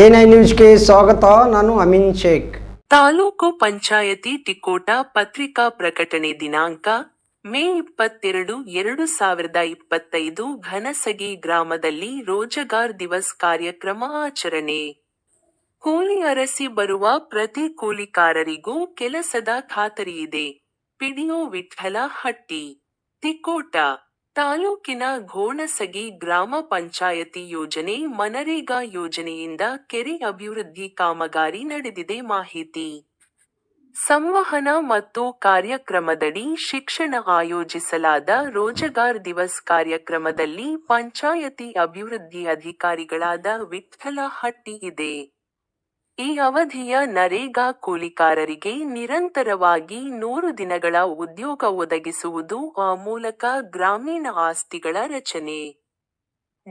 N I ನ್ಯೂಸ್ಗೆ ಸ್ವಾಗತ, ನಾನು ಅಮಿನ್ ಶೇಖ್. ತಾಲೂಕು ಪಂಚಾಯತಿ ತಿಕೋಟ ಪತ್ರಿಕಾ ಪ್ರಕಟಣೆ ದಿನಾಂಕ ಮೇ ಇಪ್ಪತ್ತೆರಡು, ಎರಡು ಸಾವಿರದ ಇಪ್ಪತ್ತೈದು ಘನಸಗಿ ಗ್ರಾಮದಲ್ಲಿ ರೋಜಗಾರ್ ದಿವಸ್ ಕಾರ್ಯಕ್ರಮ ಆಚರಣೆ. ಕೂಲಿ ಅರಸಿ ಬರುವ ಪ್ರತಿ ಕೂಲಿಕಾರರಿಗೂ ಕೆಲಸದ ಖಾತರಿಯಿದೆ ಪಿಡಿಯೋ ವಿಠಲ ಹಟ್ಟಿ. ತಿಕೋಟ ತಾಲೂಕಿನ ಘೋಣಸಗಿ ಗ್ರಾಮ ಪಂಚಾಯತಿ ಯೋಜನೆ ಮನರೇಗಾ ಯೋಜನೆಯಿಂದ ಕೆರೆ ಅಭಿವೃದ್ಧಿ ಕಾಮಗಾರಿ ನಡೆದಿದೆ ಮಾಹಿತಿ. ಸಂವಹನ ಮತ್ತು ಕಾರ್ಯಕ್ರಮದಡಿ ಶಿಕ್ಷಣ ಆಯೋಜಿಸಲಾದ ರೋಜಗಾರ್ ದಿವಸ್ ಕಾರ್ಯಕ್ರಮದಲ್ಲಿ ಪಂಚಾಯತಿ ಅಭಿವೃದ್ಧಿ ಅಧಿಕಾರಿಗಳಾದ ವಿಠಲ ಹಟ್ಟಿ ಇದೆ. ಈ ಅವಧಿಯ ನರೇಗಾ ಕೂಲಿಕಾರರಿಗೆ ನಿರಂತರವಾಗಿ ನೂರು ದಿನಗಳ ಉದ್ಯೋಗ ಒದಗಿಸುವುದು, ಆ ಮೂಲಕ ಗ್ರಾಮೀಣ ಆಸ್ತಿಗಳ ರಚನೆ.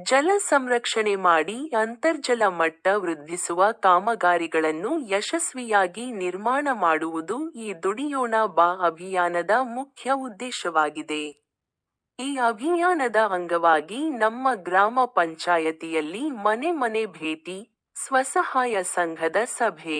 ಜಲ ಸಂರಕ್ಷಣೆ ಮಾಡಿ ಅಂತರ್ಜಲ ಮಟ್ಟ ವೃದ್ಧಿಸುವ ಕಾಮಗಾರಿಗಳನ್ನು ಯಶಸ್ವಿಯಾಗಿ ನಿರ್ಮಾಣ ಮಾಡುವುದು ಈ ದುಡಿಯೋಣ ಬಾ ಅಭಿಯಾನದ ಮುಖ್ಯ ಉದ್ದೇಶವಾಗಿದೆ. ಈ ಅಭಿಯಾನದ ಅಂಗವಾಗಿ ನಮ್ಮ ಗ್ರಾಮ ಪಂಚಾಯತಿಯಲ್ಲಿ ಮನೆ ಮನೆ ಭೇಟಿ ಸ್ವಸಹಾಯ ಸಂಘದ ಸಭೆ.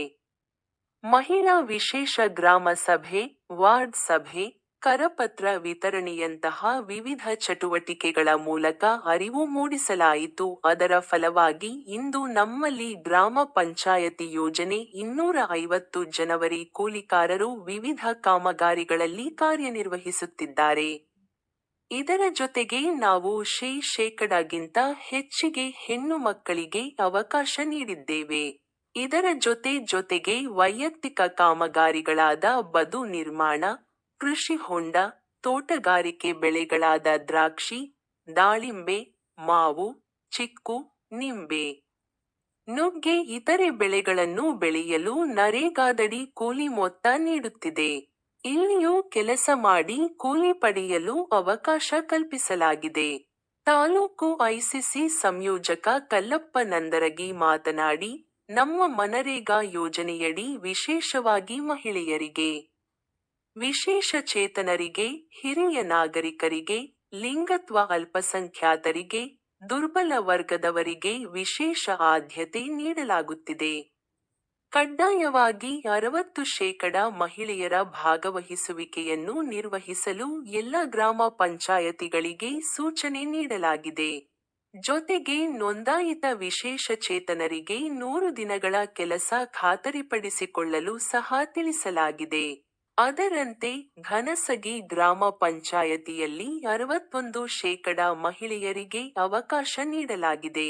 ಮಹಿಳಾ ವಿಶೇಷ ಗ್ರಾಮ ಸಭೆ, ವಾರ್ಡ್ ಸಭೆ, ಕರಪತ್ರ ವಿತರಣೆಯಂತಹ ವಿವಿಧ ಚಟುವಟಿಕೆಗಳ ಮೂಲಕ ಅರಿವು ಮೂಡಿಸಲಾಯಿತು. ಅದರ ಫಲವಾಗಿ ಇಂದು ನಮ್ಮಲ್ಲಿ ಗ್ರಾಮ ಪಂಚಾಯತಿ ಯೋಜನೆ ಇನ್ನೂರ ಐವತ್ತು ಜನವರಿ ಕೂಲಿಕಾರರು ವಿವಿಧ ಕಾಮಗಾರಿಗಳಲ್ಲಿ ಕಾರ್ಯನಿರ್ವಹಿಸುತ್ತಿದ್ದಾರೆ. ಇದರ ಜೊತೆಗೆ ನಾವು ಶೇ ಶೇಕಡಾಗಿಂತ ಹೆಚ್ಚಿಗೆ ಹೆಣ್ಣು ಮಕ್ಕಳಿಗೆ ಅವಕಾಶ ನೀಡಿದ್ದೇವೆ. ಇದರ ಜೊತೆ ಜೊತೆಗೆ ವೈಯಕ್ತಿಕ ಕಾಮಗಾರಿಗಳಾದ ಬದು ನಿರ್ಮಾಣ, ಕೃಷಿ ಹೊಂಡ, ತೋಟಗಾರಿಕೆ ಬೆಳೆಗಳಾದ ದ್ರಾಕ್ಷಿ, ದಾಳಿಂಬೆ, ಮಾವು, ಚಿಕ್ಕು, ನಿಂಬೆ. ನುಗ್ಗೆ ಇತರೆ ಬೆಳೆಗಳನ್ನು ಬೆಳೆಯಲು ನರೇಗಾದಡಿ ಕೂಲಿ ಮೊತ್ತ ನೀಡುತ್ತಿದೆ. ಇಲ್ಲಿಯೂ ಕೆಲಸ ಮಾಡಿ ಕೂಲಿ ಪಡೆಯಲು ಅವಕಾಶ ಕಲ್ಪಿಸಲಾಗಿದೆ. ತಾಲೂಕು ಐಸಿಸಿ ಸಂಯೋಜಕ ಕಲ್ಲಪ್ಪ ನಂದರಗಿ ಮಾತನಾಡಿ, ನಮ್ಮ ಮನರೇಗಾ ಯೋಜನೆಯಡಿ ವಿಶೇಷವಾಗಿ ಮಹಿಳೆಯರಿಗೆ, ವಿಶೇಷ ಚೇತನರಿಗೆ, ಹಿರಿಯ ನಾಗರಿಕರಿಗೆ, ಲಿಂಗತ್ವ ಅಲ್ಪಸಂಖ್ಯಾತರಿಗೆ, ದುರ್ಬಲ ವರ್ಗದವರಿಗೆ ವಿಶೇಷ ಆದ್ಯತೆ ನೀಡಲಾಗುತ್ತಿದೆ. ಕಡ್ಡಾಯವಾಗಿ ಅರವತ್ತು ಶೇಕಡ ಮಹಿಳೆಯರ ಭಾಗವಹಿಸುವಿಕೆಯನ್ನು ನಿರ್ವಹಿಸಲು ಎಲ್ಲ ಗ್ರಾಮ ಪಂಚಾಯತಿಗಳಿಗೆ ಸೂಚನೆ ನೀಡಲಾಗಿದೆ. ಜೊತೆಗೆ ನೋಂದಾಯಿತ ವಿಶೇಷ ಚೇತನರಿಗೆ ನೂರು ದಿನಗಳ ಕೆಲಸ ಖಾತರಿಪಡಿಸಿಕೊಳ್ಳಲು ಸಹ ತಿಳಿಸಲಾಗಿದೆ. ಅದರಂತೆ ಘನಸಗಿ ಗ್ರಾಮ ಪಂಚಾಯತಿಯಲ್ಲಿ ಅರವತ್ತೊಂದು ಶೇಕಡ ಮಹಿಳೆಯರಿಗೆ ಅವಕಾಶ ನೀಡಲಾಗಿದೆ.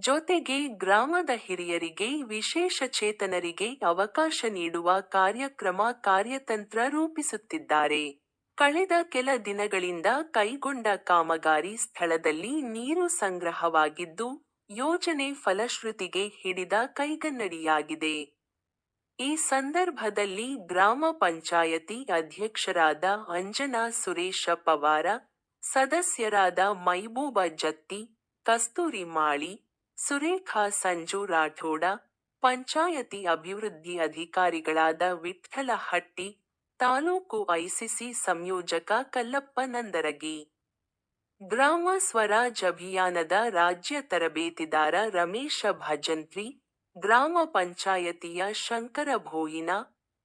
ಜೊತೆಗೆ ಗ್ರಾಮದ ಹಿರಿಯರಿಗೆ, ವಿಶೇಷ ಚೇತನರಿಗೆ ಅವಕಾಶ ನೀಡುವ ಕಾರ್ಯಕ್ರಮ ಕಾರ್ಯತಂತ್ರ ರೂಪಿಸುತ್ತಿದ್ದಾರೆ. ಕಳೆದ ಕೆಲ ದಿನಗಳಿಂದ ಕೈಗೊಂಡ ಕಾಮಗಾರಿ ಸ್ಥಳದಲ್ಲಿ ನೀರು ಸಂಗ್ರಹವಾಗಿದ್ದು, ಯೋಜನೆ ಫಲಶ್ರುತಿಗೆ ಹಿಡಿದ ಕೈಗನ್ನಡಿಯಾಗಿದೆ. ಈ ಸಂದರ್ಭದಲ್ಲಿ ಗ್ರಾಮ ಪಂಚಾಯತಿ ಅಧ್ಯಕ್ಷರಾದ ಅಂಜನಾ ಸುರೇಶ ಪವಾರ, ಸದಸ್ಯರಾದ ಮೈಬೂಬ ಜತ್ತಿ, ಕಸ್ತೂರಿ ಮಾಳಿ ಸುರೇಖಾ ಸಂಜು ರಾಠೋಡ ಪಂಚಾಯತಿ ಅಭಿವೃದ್ಧಿ ಅಧಿಕಾರಿಗಳಾದ ವಿಠ್ಠಲಹಟ್ಟಿ ತಾಲೂಕು ಐಸಿಸಿ ಸಂಯೋಜಕ ಕಲ್ಲಪ್ಪ ನಂದರಗಿ. ಗ್ರಾಮ ಸ್ವರಾಜ್ ಅಭಿಯಾನದ ರಾಜ್ಯ ತರಬೇತಿದಾರ ರಮೇಶ ಭಜಂತ್ರಿ, ಗ್ರಾಮ ಪಂಚಾಯತಿಯ ಶಂಕರ ಭೋಯಿನ,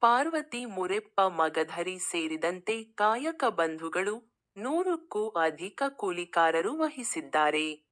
ಪಾರ್ವತಿ ಮುರೆಪ್ಪ ಮಗಧರಿ ಸೇರಿದಂತೆ ಕಾಯಕ ಬಂಧುಗಳು ನೂರಕ್ಕೂ ಅಧಿಕ ಕೂಲಿಕಾರರು ವಹಿಸಿದ್ದಾರೆ.